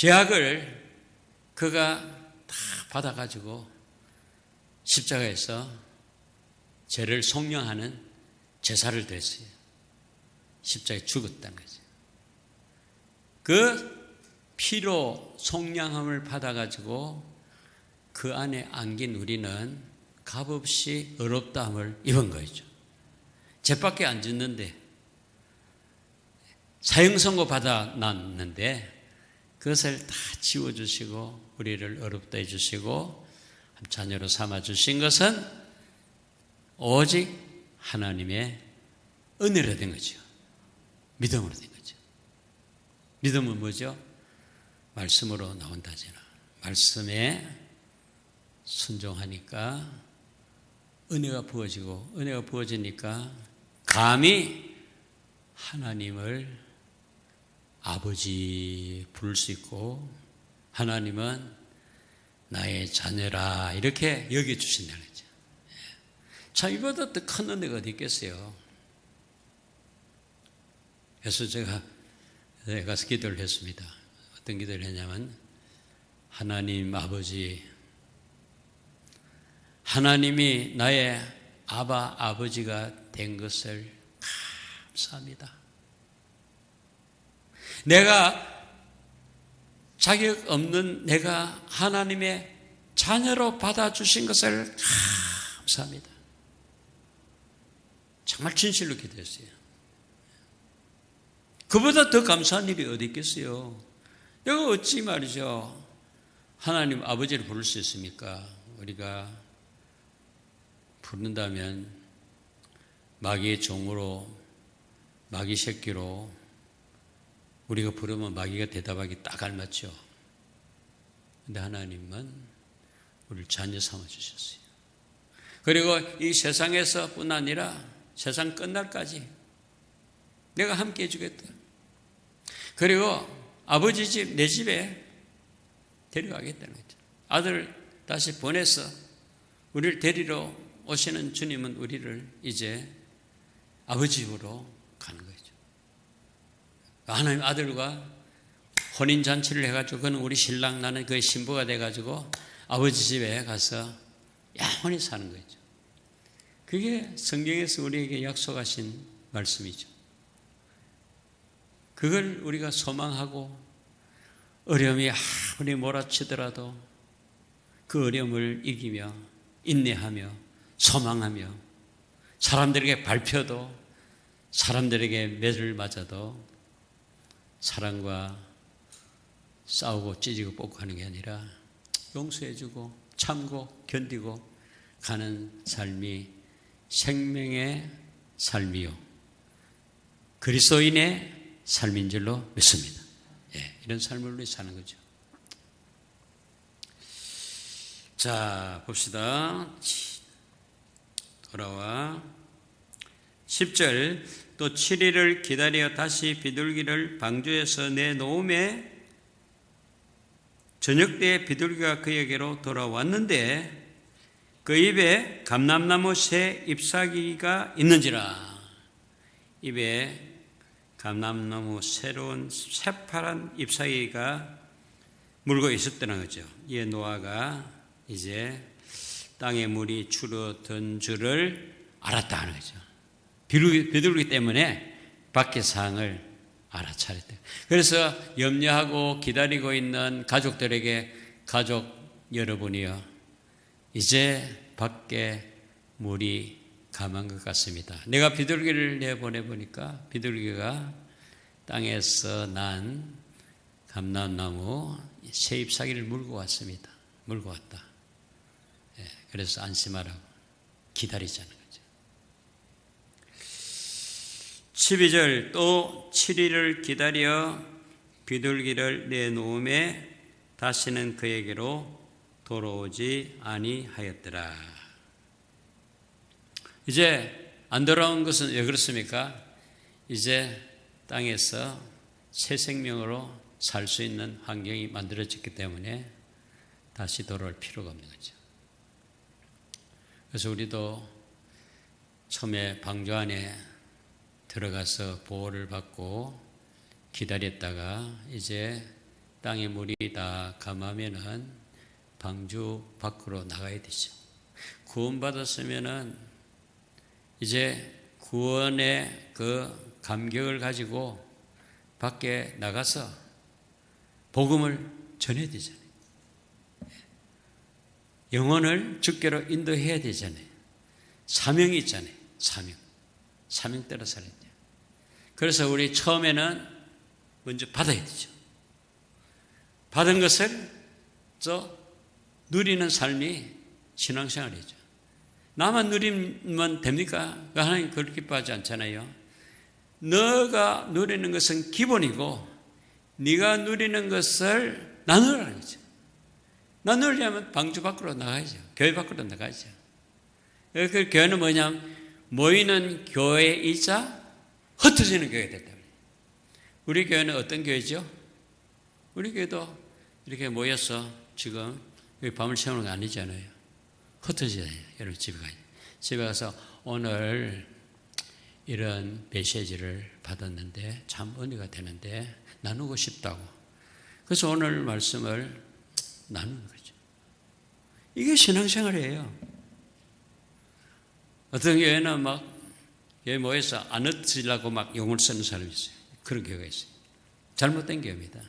죄악을 그가 다 받아가지고 십자가에서 죄를 속량하는 제사를 드렸어요. 십자가에 죽었다는 거죠. 그 피로 속량함을 받아가지고 그 안에 안긴 우리는 값없이 어렵다함을 입은 거죠. 죄밖에 안 짓는데 사형 선고 받아놨는데 그것을 다 지워주시고 우리를 어렵다 해주시고 자녀로 삼아주신 것은 오직 하나님의 은혜로 된 거죠. 믿음으로 된 거죠. 믿음은 뭐죠? 말씀으로 나온다잖아. 말씀에 순종하니까 은혜가 부어지고 은혜가 부어지니까 감히 하나님을 아버지 부를 수 있고 하나님은 나의 자녀라 이렇게 여겨 주신다는 거죠. 참 이보다 더 큰 은혜가 어디 있겠어요? 그래서 제가 가서 기도를 했습니다. 어떤 기도를 했냐면 하나님 아버지 하나님이 나의 아바 아버지가 된 것을 감사합니다. 내가 자격 없는 내가 하나님의 자녀로 받아주신 것을 감사합니다. 정말 진실로 기도했어요. 그보다 더 감사한 일이 어디 있겠어요? 내가 어찌 말이죠. 하나님 아버지를 부를 수 있습니까? 우리가 부른다면 마귀의 종으로 마귀 새끼로 우리가 부르면 마귀가 대답하기 딱 알맞죠. 근데 하나님은 우리를 자녀 삼아 주셨어요. 그리고 이 세상에서뿐 아니라 세상 끝날까지 내가 함께 해 주겠다. 그리고 아버지 집, 내 집에 데려가겠다는 거죠. 아들 다시 보내서 우리를 데리러 오시는 주님은 우리를 이제 아버지 집으로 가는 거죠. 하나님 아들과 혼인 잔치를 해가지고 그는 우리 신랑 나는 그의 신부가 돼가지고 아버지 집에 가서 영원히 사는 거죠. 그게 성경에서 우리에게 약속하신 말씀이죠. 그걸 우리가 소망하고 어려움이 아무리 몰아치더라도 그 어려움을 이기며 인내하며 소망하며 사람들에게 발표도 사람들에게 매를 맞아도 사랑과 싸우고 찢고 뽑고 하는 게 아니라 용서해주고 참고 견디고 가는 삶이 생명의 삶이요. 그리스도인의 삶인 줄로 믿습니다. 예, 이런 삶을 위해 사는 거죠. 자, 봅시다. 돌아와. 10절 또 7일을 기다려 다시 비둘기를 방주에서 내놓음에 저녁 때 비둘기가 그에게로 돌아왔는데 그 입에 감람나무 새 잎사귀가 있는지라 입에 감람나무 새로운 새파란 잎사귀가 물고 있었다는 거죠. 이에 노아가 이제 땅에 물이 줄어든 줄을 알았다 는 거죠. 비둘기, 때문에 밖의 상을 알아차렸다. 그래서 염려하고 기다리고 있는 가족들에게 가족 여러분이요. 이제 밖에 물이 감한 것 같습니다. 내가 비둘기를 내보내 보니까 비둘기가 땅에서 난 감람나무 새잎사기를 물고 왔습니다. 물고 왔다. 예, 그래서 안심하라고 기다리자는 12절 또 7일을 기다려 비둘기를 내놓음에 다시는 그에게로 돌아오지 아니하였더라. 이제 안 돌아온 것은 왜 그렇습니까? 이제 땅에서 새 생명으로 살 수 있는 환경이 만들어졌기 때문에 다시 돌아올 필요가 없는 거죠. 그래서 우리도 처음에 방주 안에 들어가서 보호를 받고 기다렸다가 이제 땅에 물이 다 감하면은 방주 밖으로 나가야 되죠. 구원받았으면은 이제 구원의 그 감격을 가지고 밖에 나가서 복음을 전해야 되잖아요. 영혼을 주께로 인도해야 되잖아요. 사명이 있잖아요. 사명. 사명 따라 살아야. 그래서 우리 처음에는 먼저 받아야 되죠. 받은 것을 저 누리는 삶이 신앙생활이죠. 나만 누리면 됩니까? 하나님 그렇게 기뻐하지 않잖아요. 너가 누리는 것은 기본이고 네가 누리는 것을 나누라는 거죠. 나누려면 방주 밖으로 나가야죠. 교회 밖으로 나가야죠. 그 교회는 뭐냐면 모이는 교회이자 흩어지는 교회가 됐다. 우리 교회는 어떤 교회죠? 우리 교회도 이렇게 모여서 지금 밤을 새우는 거 아니잖아요. 흩어져야 해요. 여러분 집에 가요. 집에 가서 오늘 이런 메시지를 받았는데 참 은혜가 되는데 나누고 싶다고. 그래서 오늘 말씀을 나누는 거죠. 이게 신앙생활이에요. 어떤 교회는 막 교회 모여서 안 흩어지려고 막 용을 쓰는 사람이 있어요. 그런 교회가 있어요. 잘못된 교회입니다.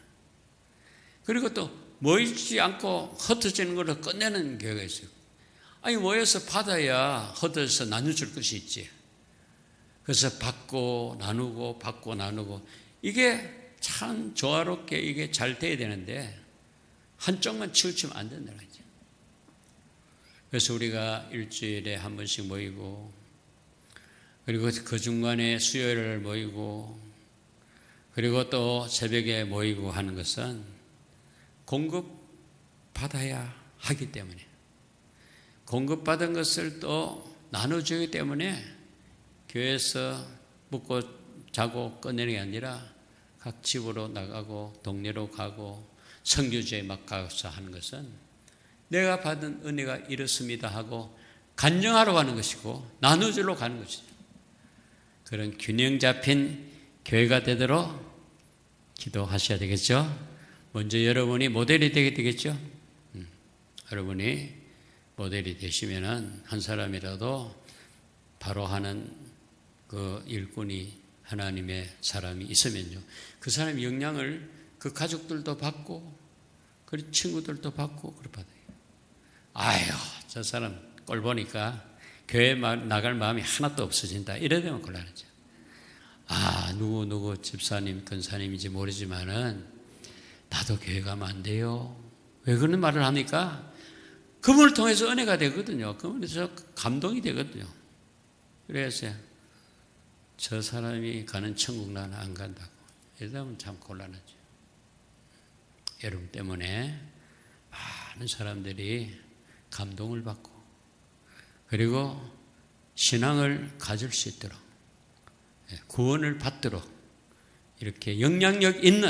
그리고 또 모이지 않고 흩어지는 걸로 끝내는 교회가 있어요. 아니 모여서 받아야 흩어져서 나눠줄 것이 있지. 그래서 받고 나누고 받고 나누고 이게 참 조화롭게 이게 잘 돼야 되는데 한쪽만 치우치면 안 된다는 거죠. 그래서 우리가 일주일에 한 번씩 모이고 그리고 그 중간에 수요일을 모이고 그리고 또 새벽에 모이고 하는 것은 공급 받아야 하기 때문에 공급받은 것을 또 나눠주기 때문에 교회에서 묵고 자고 꺼내는 게 아니라 각 집으로 나가고 동네로 가고 성교제에 막 가서 하는 것은 내가 받은 은혜가 이렇습니다 하고 간증하러 가는 것이고 나눠주러 가는 것이죠. 그런 균형 잡힌 교회가 되도록 기도하셔야 되겠죠. 먼저 여러분이 모델이 되게 되겠죠. 음, 여러분이 모델이 되시면은 한 사람이라도 바로 하는 그 일꾼이 하나님의 사람이 있으면요. 그 사람의 영향을 그 가족들도 받고, 그 친구들도 받고, 그렇 받아요. 아유, 저 사람 꼴 보니까 교회 나갈 마음이 하나도 없어진다. 이래 되면 곤란하죠. 아, 누구, 누구 집사님, 근사님인지 모르지만은 나도 교회 가면 안 돼요. 왜 그런 말을 합니까? 그분을 통해서 은혜가 되거든요. 그분에서 감동이 되거든요. 그래서 저 사람이 가는 천국 나는 안 간다고. 이러면 참 곤란하죠. 여러분 때문에 많은 사람들이 감동을 받고 그리고 신앙을 가질 수 있도록 구원을 받도록 이렇게 영향력 있는